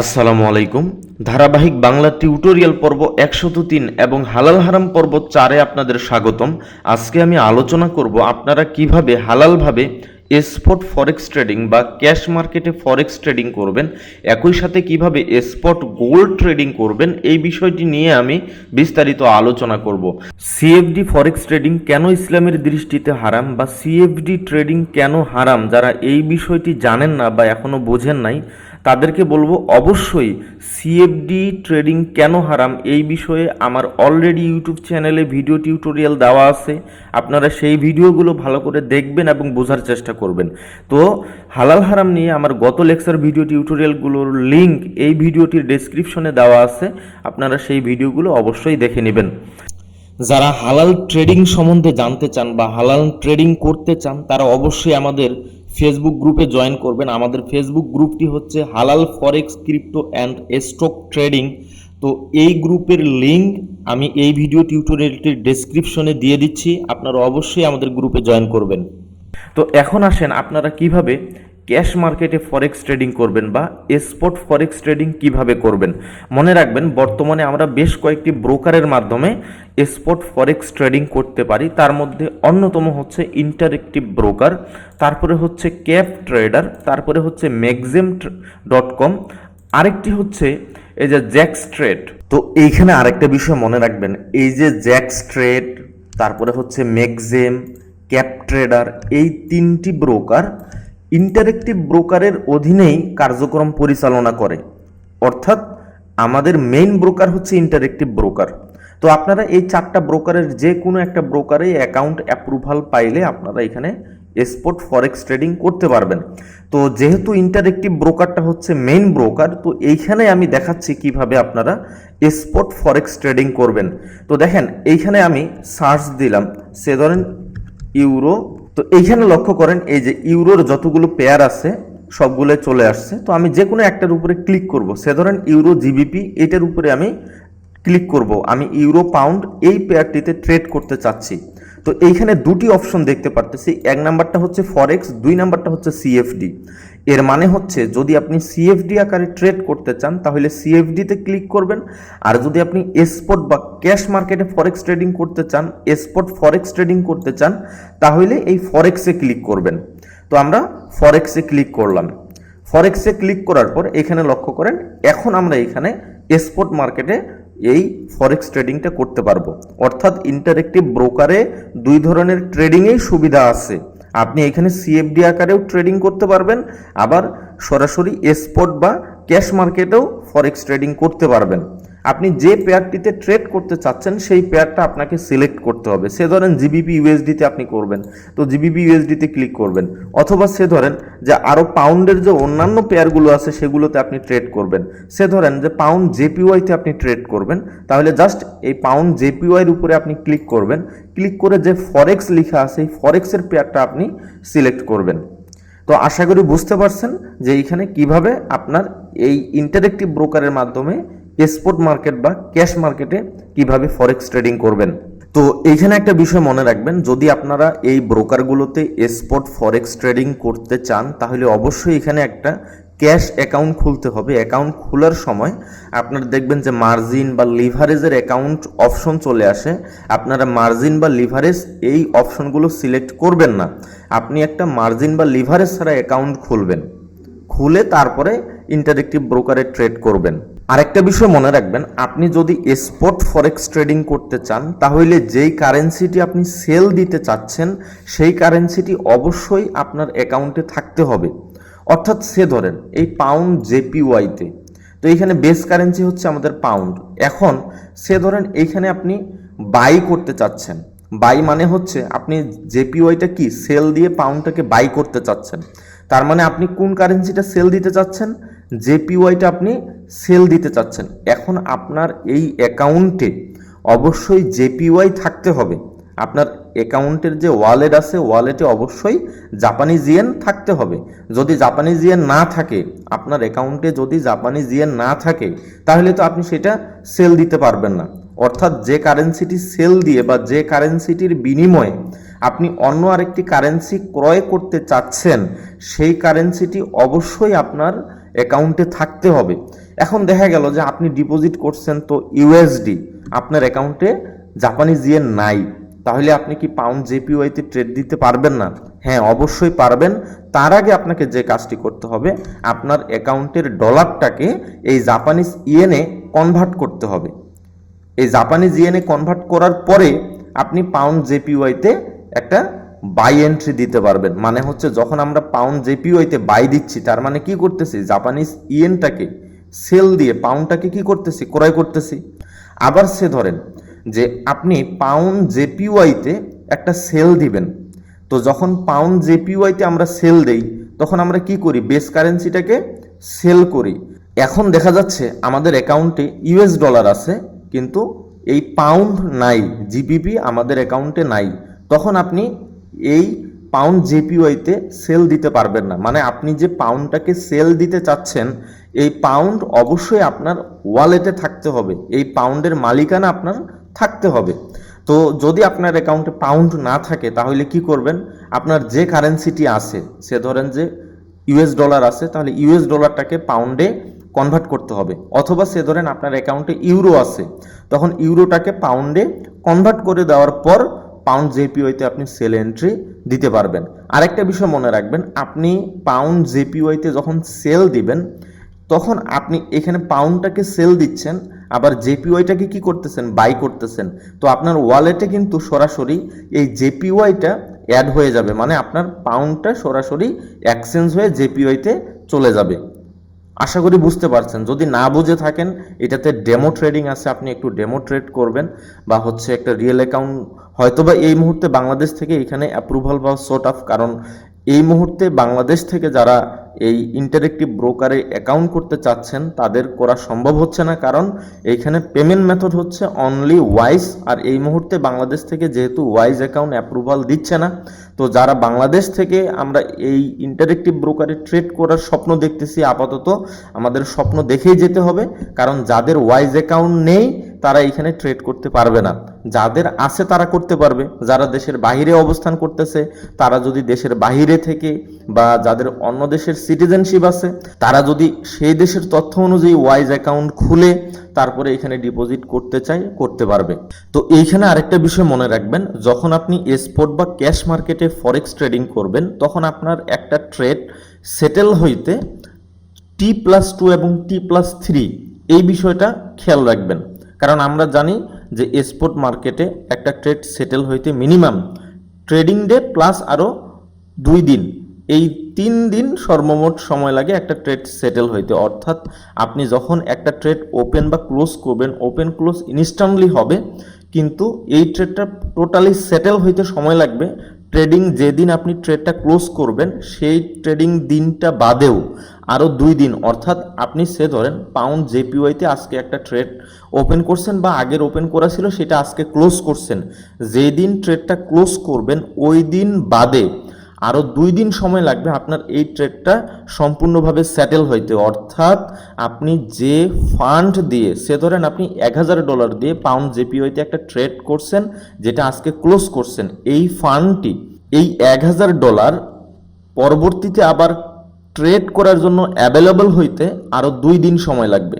আসসালামু আলাইকুম। ধারাবাহিক বাংলা টিউটোরিয়াল পর্ব একশত তিন এবং হালাল হারাম পর্ব চারে আপনাদের স্বাগতম। আজকে আমি আলোচনা করব আপনারা কীভাবে হালালভাবে স্পট ফরেক্স ট্রেডিং বা ক্যাশ মার্কেটে ফরেক্স ট্রেডিং করবেন, একই সাথে কীভাবে স্পট গোল্ড ট্রেডিং করবেন, এই বিষয়টি নিয়ে আমি বিস্তারিত আলোচনা করব। সিএফডি ফরেক্স ট্রেডিং কেন ইসলামের দৃষ্টিতে হারাম বা সিএফডি ট্রেডিং কেন হারাম, যারা এই বিষয়টি জানেন না বা এখনও বোঝেন নাই তাদেরকে বলব অবশ্যই সিএফডি ট্রেডিং কেন হারাম? এই বিষয়ে আমার অলরেডি ইউটিউব চ্যানেলে ভিডিও টিউটোরিয়াল দেওয়া আছে। আপনারা সেই ভিডিওগুলো ভালো করে দেখবেন এবং বোঝার চেষ্টা করবেন। তো হালাল হারাম নিয়ে আমার গত লেকচার ভিডিও টিউটোরিয়ালগুলোর লিঙ্ক এই ভিডিওটির ডেসক্রিপশনে দেওয়া আছে। আপনারা সেই ভিডিওগুলো অবশ্যই দেখে নেবেন। যারা হালাল ট্রেডিং সম্বন্ধে জানতে চান বা হালাল ট্রেডিং করতে চান, তারা অবশ্যই আমাদের ফেসবুক গ্রুপে জয়েন করবেন। আমাদের ফেসবুক গ্রুপটি হচ্ছে হালাল forex crypto and stock trading তো এই গ্রুপের লিঙ্ক আমি এই ভিডিও টিউটোরিয়ালটির ডেসক্রিপশনে দিয়ে দিচ্ছি। আপনারা অবশ্যই আমাদের গ্রুপে জয়েন করবেন। তো এখন আসেন আপনারা কীভাবে ক্যাশ মার্কেটে ফরেক্স ট্রেডিং করবেন বা স্পট ফরেক্স ট্রেডিং কীভাবে করবেন? মনে রাখবেন, বর্তমানে আমরা বেশ কয়েকটি ব্রোকারের মাধ্যমে স্পট ফরেক্স ট্রেডিং করতে পারি। তার মধ্যে অন্যতম হচ্ছে ইন্টারেক্টিভ ব্রোকার, তারপরে হচ্ছে ক্যাপ ট্রেডার, তারপরে হচ্ছে ম্যাগজেম ডট কম, আরেকটি হচ্ছে এই যে জ্যাক্স ট্রেড। তো এইখানে আরেকটা বিষয় মনে রাখবেন, এই যে জ্যাক্স ট্রেড, তারপরে হচ্ছে ম্যাগজেম ক্যাপ ট্রেডার, এই তিনটি ব্রোকার ইন্টারেক্টিভ ব্রোকারের অধীনেই কার্যক্রম পরিচালনা করে। অর্থাৎ আমাদের মেইন ব্রোকার হচ্ছে ইন্টারেক্টিভ ব্রোকার তো আপনারা এই চারটা ব্রোকারের যে কোনো একটা ব্রোকারে অ্যাকাউন্ট অ্যাপ্রুভাল পাইলে আপনারা এখানে স্পট ফরেক্স ট্রেডিং করতে পারবেন। তো যেহেতু ইন্টারেক্টিভ ব্রোকারটা হচ্ছে মেইন ব্রোকার তো এইখানে আমি দেখাচ্ছি কীভাবে আপনারা স্পট ফরেক্স ট্রেডিং করবেন। তো দেখেন, এইখানে আমি সার্চ দিলাম। সে ধরেন ইউরো তো এইখানে লক্ষ্য করেন, এই যে ইউরোর যতগুলো পেয়ার আছে সবগুলো চলে আসছে। তো আমি যে কোনো একটার উপরে ক্লিক করব। সে ধরেন ইউরো জিবিপি এটার উপরে আমি ক্লিক করব। আমি ইউরো পাউন্ড এই পেয়ারটিতে ট্রেড করতে চাচ্ছি। তো এইখানে দুটি অপশন দেখতে পারতেছি। এক নাম্বারটা হচ্ছে ফরেক্স দুই নাম্বারটা হচ্ছে সিএফডি এর মানে হচ্ছে যদি আপনি সিএফডি আকারে ট্রেড করতে চান, তাহলে সিএফডিতে ক্লিক করবেন। আর যদি আপনি স্পট বা ক্যাশ মার্কেটে ফরেক্স ট্রেডিং করতে চান স্পট ফরেক্স ট্রেডিং করতে চান, তাহলে এই ফরেক্সে ক্লিক করবেন। তো আমরা ফরেক্সে ক্লিক করলাম। ফরেক্সে ক্লিক করার পর এখানে লক্ষ্য করেন, এখন আমরা এখানে স্পট মার্কেটে এই ফরেক্স ট্রেডিংটা করতে পারব। অর্থাৎ ইন্টারেক্টিভ ব্রোকারে দুই ধরনের ট্রেডিংয়েই সুবিধা আছে। আপনি এখানে সিএফডি আকারেও ট্রেডিং করতে পারবেন, আবার সরাসরি স্পট বা ক্যাশ মার্কেটেও ফরেক্স ট্রেডিং করতে পারবেন। আপনি যে পেয়ারটিতে ট্রেড করতে চাচ্ছেন, সেই পেয়ারটা আপনাকে সিলেক্ট করতে হবে। সে ধরেন জিবিপি ইউএসডিতে আপনি করবেন, তো জিবিপি ইউএসডিতে ক্লিক করবেন। অথবা সে ধরেন যে আরও পাউন্ডের যে অন্যান্য পেয়ারগুলো আছে, সেগুলোতে আপনি ট্রেড করবেন। সে ধরেন যে পাউন্ড জেপিওয়াইতে আপনি ট্রেড করবেন, তাহলে জাস্ট এই পাউন্ড জেপিওয়াইয়ের উপরে আপনি ক্লিক করবেন। ক্লিক করে যে ফরেক্স লেখা আছে, এই ফরেক্সের পেয়ারটা আপনি সিলেক্ট করবেন। তো আশা করি বুঝতে পারছেন যে এইখানে কীভাবে আপনার এই ইন্টারেক্টিভ ব্রোকারের মাধ্যমে স্পট মার্কেট বা ক্যাশ মার্কেটে কীভাবে ফরেক্স ট্রেডিং করবেন? তো এইখানে একটা বিষয় মনে রাখবেন, যদি আপনারা এই ব্রোকারগুলোতে স্পট ফরেক্স ট্রেডিং করতে চান, তাহলে অবশ্যই এখানে একটা ক্যাশ অ্যাকাউন্ট খুলতে হবে। অ্যাকাউন্ট খোলার সময় আপনারা দেখবেন যে মার্জিন বা লিভারেজের অ্যাকাউন্ট অপশন চলে আসে। আপনারা মার্জিন বা লিভারেজ এই অপশনগুলো সিলেক্ট করবেন না। আপনি একটা মার্জিন বা লিভারেজ ছাড়া অ্যাকাউন্ট খুলবেন। খুলে তারপরে ইন্টারেক্টিভ ব্রোকারে ট্রেড করবেন। আরেকটা বিষয় মনে রাখবেন, আপনি যদি স্পট ফরেক্স ট্রেডিং করতে চান, তাহলে যেই কারেন্সিটি আপনি সেল দিতে চাচ্ছেন, সেই কারেন্সিটি অবশ্যই আপনার অ্যাকাউন্টে থাকতে হবে। অর্থাৎ সে ধরেন, এই পাউন্ড জেপিওয়াইতে তো এইখানে বেস কারেন্সি হচ্ছে আমাদের পাউন্ড এখন সে ধরেন এইখানে আপনি বাই করতে চাচ্ছেন। বাই মানে হচ্ছে, আপনি জেপিওয়াইটা কি সেল দিয়ে পাউন্ডটাকে বাই করতে চাচ্ছেন। তার মানে আপনি কোন কারেন্সিটা সেল দিতে চাচ্ছেন? জেপিওয়াইটা আপনি সেল দিতে চাচ্ছেন। এখন আপনার এই অ্যাকাউন্টে অবশ্যই জেপিওয়াই থাকতে হবে। আপনার অ্যাকাউন্টের যে ওয়ালেট আছে ওয়ালেটে অবশ্যই জাপানিজ ইয়েন থাকতে হবে। যদি জাপানিজ ইয়েন না থাকে, আপনার অ্যাকাউন্টে যদি জাপানিজ ইয়েন না থাকে, তাহলে তো আপনি সেটা সেল দিতে পারবেন না। অর্থাৎ যে কারেন্সিটি সেল দিয়ে বা যে কারেন্সিটির বিনিময়ে আপনি অন্য আরেকটি কারেন্সি ক্রয় করতে চাচ্ছেন, সেই কারেন্সিটি অবশ্যই আপনার অ্যাকাউন্টে থাকতে হবে। এখন দেখা গেল যে আপনি ডিপোজিট করছেন তো ইউএসডি আপনার অ্যাকাউন্টে জাপানিজ ইয়েন নাই। তাহলে আপনি কি পাউন্ড জেপিওয়াইতে ট্রেড দিতে পারবেন না? হ্যাঁ অবশ্যই পারবেন। তার আগে আপনাকে যে কাজটি করতে হবে, আপনার অ্যাকাউন্টের ডলারটাকে এই জাপানিজ ইয়েনে কনভার্ট করতে হবে। এই জাপানিজ ইয়েনে কনভার্ট করার পরে আপনি পাউন্ড জেপিওয়াইতে একটা বাই এন্ট্রি দিতে পারবেন। মানে হচ্ছে যখন আমরা পাউন্ড জেপিওয়াইতে বাই দিচ্ছি, তার মানে কি করতেছি? জাপানিজ ইয়েনটাকে সেল দিয়ে পাউন্ডটাকে কি করতেছি? ক্রয় করতেছি। আবার সে ধরেন যে আপনি পাউন্ড জেপিওয়াইতে একটা সেল দিবেন। তো যখন পাউন্ড জেপিওয়াইতে আমরা সেল দেই, তখন আমরা কি করি? বেস কারেন্সিটাকে সেল করি। এখন দেখা যাচ্ছে আমাদের অ্যাকাউন্টে ইউএস ডলার আছে, কিন্তু এই পাউন্ড নাই জিপিপি আমাদের অ্যাকাউন্টে নাই। তখন আপনি এই পাউন্ড জেপিওয়াইতে সেল দিতে পারবেন না। মানে আপনি যে পাউন্ডটাকে সেল দিতে চাচ্ছেন, এই পাউন্ড অবশ্যই আপনার ওয়ালেটে থাকতে হবে। এই পাউন্ডের মালিকানা আপনার থাকতে হবে। তো যদি আপনার অ্যাকাউন্টে পাউন্ড না থাকে, তাহলে কি করবেন? আপনার যে কারেন্সিটি আছে, সে ধরেন যে ইউএস ডলার আছে, তাহলে ইউএস ডলারটাকে পাউন্ডে কনভার্ট করতে হবে। অথবা সে ধরেন আপনার অ্যাকাউন্টে ইউরো আছে, তখন ইউরোটাকে পাউন্ডে কনভার্ট করে দেওয়ার পর পাউন্ড জেপিওইতে আপনি সেল এন্ট্রি দিতে পারবেন। আরেকটা বিষয় মনে রাখবেন, আপনি পাউন্ড জেপিওয়াইতে যখন সেল দিবেন, তখন আপনি এখানে পাউন্ডটাকে সেল দিচ্ছেন, আবার জেপিওয়াইটাকে কি করতেছেন? বাই করতেছেন। তো আপনার ওয়ালেটে কিন্তু সরাসরি এই জেপিওয়াইটা অ্যাড হয়ে যাবে মানে আপনার পাউন্ডটা সরাসরি এক্সচেঞ্জ হয়ে জেপিওয়াইতে চলে যাবে। আশা করি বুঝতে পারছেন। যদি না বুঝে থাকেন, এটাতে ডেমো ট্রেডিং আছে, আপনি একটু ডেমো ট্রেড করবেন বা হচ্ছে একটা রিয়েল অ্যাকাউন্ট হয়তোবা এই মুহূর্তে বাংলাদেশ থেকে এখানে অ্যাপ্রুভাল বা সোর্ট অফ কারণ এই মুহূর্তে বাংলাদেশ থেকে যারা এই ইন্টারেক্টিভ ব্রোকারে অ্যাকাউন্ট করতে চাচ্ছেন, তাদের করা সম্ভব হচ্ছে না কারণ এইখানে পেমেন্ট মেথড হচ্ছে অনলি ওয়াইজ আর এই মুহূর্তে বাংলাদেশ থেকে যেহেতু ওয়াইজ অ্যাকাউন্ট অ্যাপ্রুভাল দিচ্ছে না, তো যারা বাংলাদেশ থেকে আমরা এই ইন্টারেক্টিভ ব্রোকারে ট্রেড করার স্বপ্ন দেখতেছি, আপাতত আমাদের স্বপ্ন দেখেই যেতে হবে, কারণ যাদের ওয়াইজ অ্যাকাউন্ট নেই তারা এখানে ট্রেড করতে পারবে না। যাদের আছে তারা করতে পারবে। যারা দেশের বাইরে অবস্থান করতেছে, তারা যদি দেশের বাইরে থেকে বা যাদের অন্য দেশের সিটিজেনশিপ আছে, তারা যদি সেই দেশের তথ্য অনুযায়ী ওয়াইজ অ্যাকাউন্ট খুলে তারপরে এখানে ডিপোজিট করতে চাই করতে পারবে। তো এইখানে আরেকটা বিষয় মনে রাখবেন, যখন আপনি স্পট বা ক্যাশ মার্কেটে ফরেক্স ট্রেডিং করবেন, তখন আপনার একটা ট্রেড সেটেল হইতে টি প্লাস টু এবং টি প্লাস থ্রি এই বিষয়টা খেয়াল রাখবেন। কারণ আমরা জানি যে স্পট মার্কেটে একটা ট্রেড সেটেল হইতে মিনিমাম ট্রেডিং ডে প্লাস আরও দুই দিন। এই তিন দিন সর্বমোট সময় লাগে একটা ট্রেড সেটেল হইতে। অর্থাৎ আপনি যখন একটা ট্রেড ওপেন বা ক্লোজ করবেন ওপেন ক্লোজ ইনস্ট্যান্টলি হবে, কিন্তু এই ট্রেডটা টোটালি সেটেল হইতে সময় লাগবে। ট্রেডিং যেদিন আপনি ট্রেডটা ক্লোজ করবেন, সেই ট্রেডিং দিনটা বাদেও আরও দুই দিন। অর্থাৎ আপনি সে ধরেন পাউন্ড জেপিওয়াইতে আজকে একটা ট্রেড ওপেন করছেন বা আগের ওপেন করা ছিল সেটা আজকে ক্লোজ করছেন। যেই দিন ট্রেডটা ক্লোজ করবেন, ওই দিন বাদে আরও দুই দিন সময় লাগবে আপনার এই ট্রেডটা সম্পূর্ণভাবে সেটেল হইতে। অর্থাৎ আপনি যে ফান্ড দিয়ে, সে ধরেন আপনি এক হাজার ডলার দিয়ে পাউন্ড জেপিওইতে একটা ট্রেড করছেন, যেটা আজকে ক্লোজ করছেন, এই ফান্ডটি এই এক হাজার ডলার পরবর্তীতে আবার ট্রেড করার জন্য অ্যাভেলেবল হইতে আরও দুই দিন সময় লাগবে।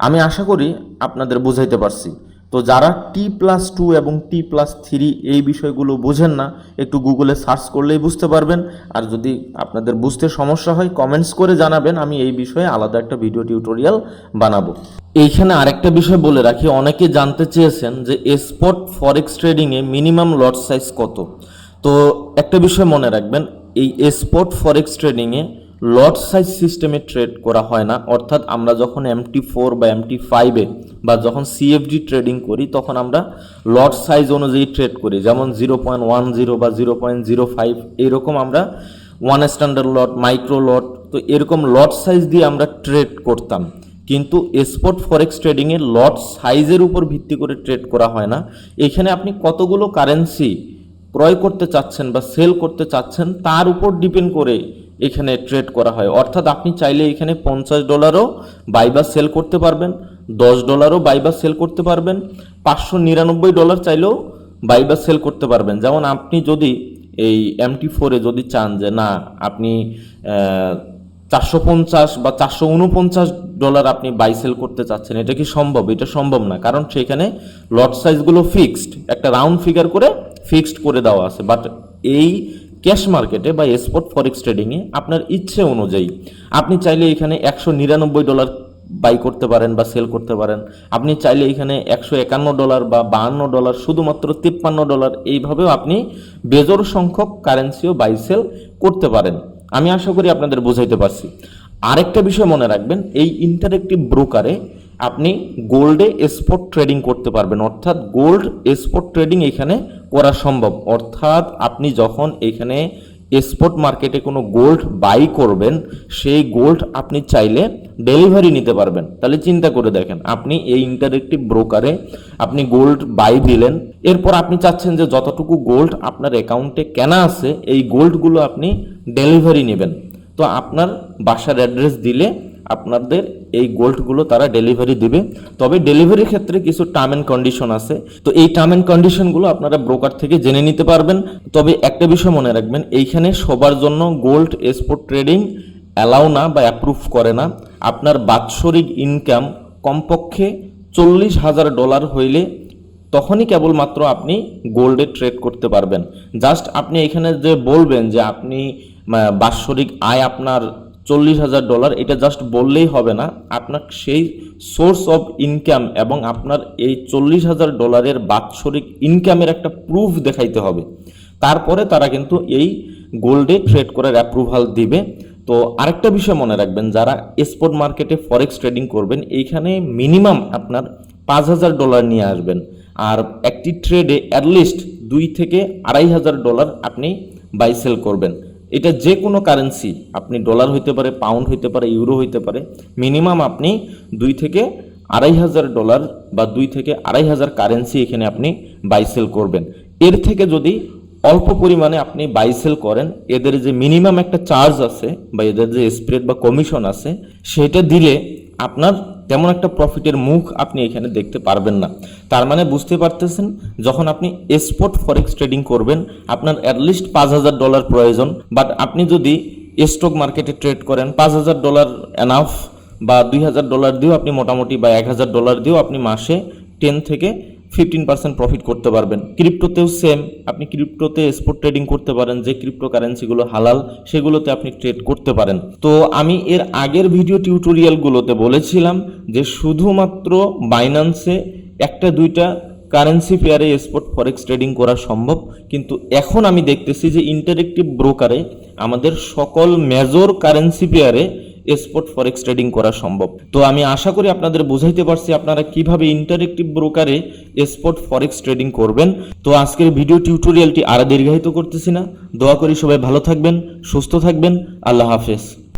আমি আশা করি আপনাদের বুঝাইতে পারছি। তো যারা টি প্লাস টু এবং টি প্লাস থ্রি এই বিষয়গুলো বোঝেন না, একটু গুগলে সার্চ করলেই বুঝতে পারবেন। আর যদি আপনাদের বুঝতে সমস্যা হয় কমেন্টস করে জানাবেন। আমি এই বিষয়ে আলাদা একটা ভিডিও টিউটোরিয়াল বানাবো। এইখানে আরেকটা বিষয় বলে রাখি, অনেকে জানতে চেয়েছেন যে স্পট ফরেক্স ট্রেডিংয়ে মিনিমাম লট সাইজ কত। তো একটা বিষয় মনে রাখবেন, এই স্পট ফরেক্স ট্রেডিংয়ে লট সাইজ সিস্টেমে ট্রেড করা হয় না। অর্থাৎ আমরা যখন এমটি ফোর বা এমটি ফাইভে বা যখন সিএফডি ট্রেডিং করি, তখন আমরা লট সাইজ অনুযায়ী ট্রেড করি। যেমন জিরো পয়েন্ট ওয়ান জিরো বা জিরো পয়েন্ট জিরো ফাইভ এইরকম আমরা one standard lot micro lot তো এরকম লট সাইজ দিয়ে আমরা ট্রেড করতাম। কিন্তু স্পট ফরেক্স ট্রেডিংয়ে লট সাইজের উপর ভিত্তি করে ট্রেড করা হয় না। এখানে আপনি কতগুলো কারেন্সি ক্রয় করতে চাচ্ছেন বা সেল করতে চাচ্ছেন, তার উপর ডিপেন্ড করে এখানে ট্রেড করা হয়। অর্থাৎ আপনি চাইলে এখানে পঞ্চাশ ডলারও বাই বা সেল করতে পারবেন, দশ ডলারও বাই বা সেল করতে পারবেন, পাঁচশো নিরানব্বই ডলার চাইলেও বাই বা সেল করতে পারবেন। যেমন আপনি যদি এই এমটি ফোরে যদি চান যে না, আপনি চারশো পঞ্চাশ বা চারশো উনপঞ্চাশ ডলার আপনি বাই সেল করতে চাচ্ছেন, এটা কি সম্ভব? এটা সম্ভব না, কারণ সেখানে লট সাইজগুলো ফিক্সড একটা রাউন্ড ফিগার করে ফিক্সড করে দেওয়া আছে। বাট এই ক্যাশ মার্কেটে বা স্পট ফরেক্স ট্রেডিংয়ে আপনার ইচ্ছে অনুযায়ী আপনি চাইলে এখানে একশো নিরানব্বই ডলার বাই করতে পারেন বা সেল করতে পারেন। আপনি চাইলে এখানে একশো একান্ন ডলার বা বাহান্ন ডলার, শুধুমাত্র তিপ্পান্ন ডলার এইভাবেও আপনি বেজোর সংখ্যক কারেন্সিও বাই সেল করতে পারেন। আমি আশা করি আপনাদের বুঝাইতে পারছি। আরেকটা বিষয় মনে রাখবেন, এই ইন্টারেক্টিভ ব্রোকারে আপনি গোল্ডে স্পট ট্রেডিং করতে পারবেন। অর্থাৎ গোল্ড স্পট ট্রেডিং এখানে করা সম্ভব। অর্থাৎ আপনি যখন এখানে স্পট মার্কেটে কোনো গোল্ড বাই করবেন, সেই গোল্ড আপনি চাইলে ডেলিভারি নিতে পারবেন। তাহলে চিন্তা করে দেখেন, আপনি এই ইন্টারেক্টিভ ব্রোকারে আপনি গোল্ড বাই দিলেন। এরপর আপনি চাচ্ছেন যে যতটুকু গোল্ড আপনার অ্যাকাউন্টে কেনা আছে, এই গোল্ডগুলো আপনি ডেলিভারি নেবেন। তো আপনার বাসার অ্যাড্রেস দিলে আপনাদের এই গোল্ডগুলো তারা ডেলিভারি দিবে। তবে ডেলিভারির ক্ষেত্রে কিছু টার্ম অ্যান্ড কন্ডিশন আছে। তো এই টার্ম অ্যান্ড কন্ডিশনগুলো আপনারা ব্রোকার থেকে জেনে নিতে পারবেন। তবে একটা বিষয় মনে রাখবেন, এইখানে সবার জন্য গোল্ড এক্সপোর্ট ট্রেডিং অ্যালাউ না বা অ্যাপ্রুভ করে না। আপনার বাৎসরিক ইনকাম কমপক্ষে চল্লিশ হাজার ডলার হইলে তখনই কেবলমাত্র আপনি গোল্ডে ট্রেড করতে পারবেন। জাস্ট আপনি এখানে যে বলবেন যে আপনি বাৎসরিক আয় আপনার চল্লিশ হাজার ডলার, এটা জাস্ট বললেই হবে না। আপনার সেই সোর্স অফ ইনকাম এবং আপনার এই চল্লিশ হাজার ডলারের বাৎসরিক ইনকামের একটা প্রুফ দেখাইতে হবে। তারপরে তারা কিন্তু এই গোল্ডে ট্রেড করার অ্যাপ্রুভাল দিবে। তো আরেকটা বিষয় মনে রাখবেন, যারা স্পট মার্কেটে ফরেক্স ট্রেডিং করবেন, এইখানে মিনিমাম আপনার পাঁচ হাজার ডলার নিয়ে আসবেন। আর একটি ট্রেডে অ্যাটলিস্ট দুই থেকে আড়াই হাজার ডলার আপনি বাই সেল করবেন। এটা যে কোনো কারেন্সি আপনি ডলার হইতে পারে পাউন্ড হইতে পারে ইউরো হইতে পারে মিনিমাম আপনি দুই থেকে আড়াই হাজার ডলার বা দুই থেকে আড়াই হাজার কারেন্সি এখানে আপনি বাইসেল করবেন। এর থেকে যদি অল্প পরিমাণে আপনি বাইসেল করেন, এদের যে মিনিমাম একটা চার্জ আছে বা এদের যে স্প্রেড বা কমিশন আছে, সেটা দিলে আপনার তেমন একটা প্রফিটের মুখ আপনি এখানে দেখতে পারবেন না। তার মানে বুঝতে পারতেছেন, যখন আপনি স্পট ফরেক্স ট্রেডিং করবেন, আপনার অ্যাটলিস্ট পাঁচ হাজার ডলার প্রয়োজন। বাট আপনি যদি স্টক মার্কেটে ট্রেড করেন, পাঁচ হাজার ডলার এনাফ বা দুই হাজার ডলার দিয়েও আপনি মোটামুটি বা এক হাজার ডলার দিয়েও আপনি মাসে টেন থেকে ফিফটিন পার্সেন্ট প্রফিট করতে পারবেন। ক্রিপ্টোতেও সেম আপনি ক্রিপ্টোতে স্পট ট্রেডিং করতে পারেন, যে ক্রিপ্টো কারেন্সিগুলো হালাল, সেগুলোতে আপনি ট্রেড করতে পারেন। তো আমি এর আগের ভিডিও টিউটোরিয়ালগুলোতে বলেছিলাম যে শুধুমাত্র বাইন্যান্সে একটা দুইটা কারেন্সি পেয়ারে স্পট ফরেক্স ট্রেডিং করা সম্ভব। কিন্তু এখন আমি দেখতেছি যে ইন্টারেক্টিভ ব্রোকারে আমাদের সকল মেজর কারেন্সি পেয়ারে স্পট ফরেক্স ট্রেডিং করা সম্ভব। তো আমি আশা করি আপনাদের বুঝাইতে পারছি আপনারা কীভাবে ইন্টারেক্টিভ ব্রোকারে স্পট ফরেক্স ট্রেডিং করবেন। তো আজকের ভিডিও টিউটোরিয়ালটি আর দীর্ঘায়িত করতেছি না। দোয়া করি সবাই ভালো থাকবেন, সুস্থ থাকবেন। আল্লাহ হাফেজ।